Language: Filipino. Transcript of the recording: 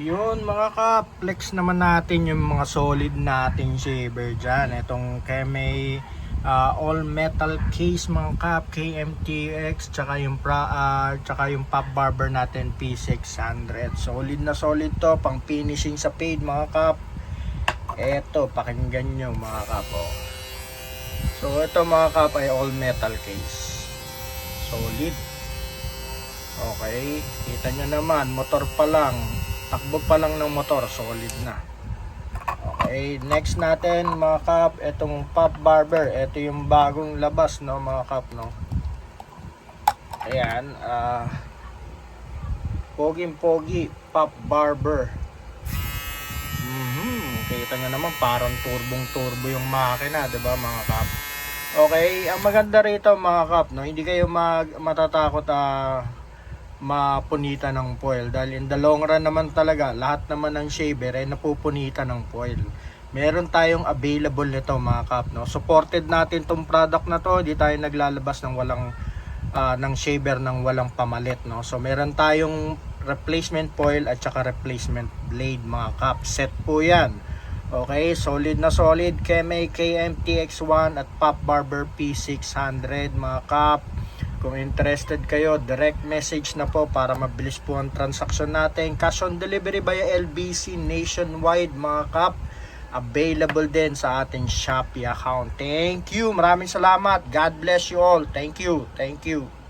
Yun mga ka, flex naman natin yung mga solid nating shaver dyan. Itong Kemei ah, all metal case mga kap, KMTX, tsaka yung, pra, ah, tsaka yung pop barber natin P600. Solid na solid to, pang finishing sa fade mga kap. Eto, pakinggan nyo mga kap. Oh. So ito mga kap ay all metal case. Solid. Okay, kita nyo naman, motor pa lang, takbo pa lang ng motor, solid na. Okay, next natin mga kap, itong Pop Barber, ito yung bagong labas no mga kap no. Ayan, ah Poging Pogi Pop Barber. Mhm, kita nyo naman parang turbong turbo yung makina, ba mga kap? Okay, ang maganda rito mga kap, no, hindi kayo mag matatakot ah mapunita ng foil. Dahil in the long run naman talaga lahat naman ng shaver ay napupunita ng foil. Meron tayong available nito mga kap no? Supported natin tong product na to. Hindi tayo naglalabas ng walang ah, ng shaver ng walang pamalit no? So meron tayong replacement foil at saka replacement blade mga kap. Set po yan. Okay, solid na solid. Kemei KMTX1 at Pop Barber P600 mga kap. Kung interested kayo, direct message na po para mabilis po ang transaksyon natin. Cash on delivery via LBC nationwide mga kap. Available din sa ating Shopee account. Thank you. Maraming salamat. God bless you all. Thank you. Thank you.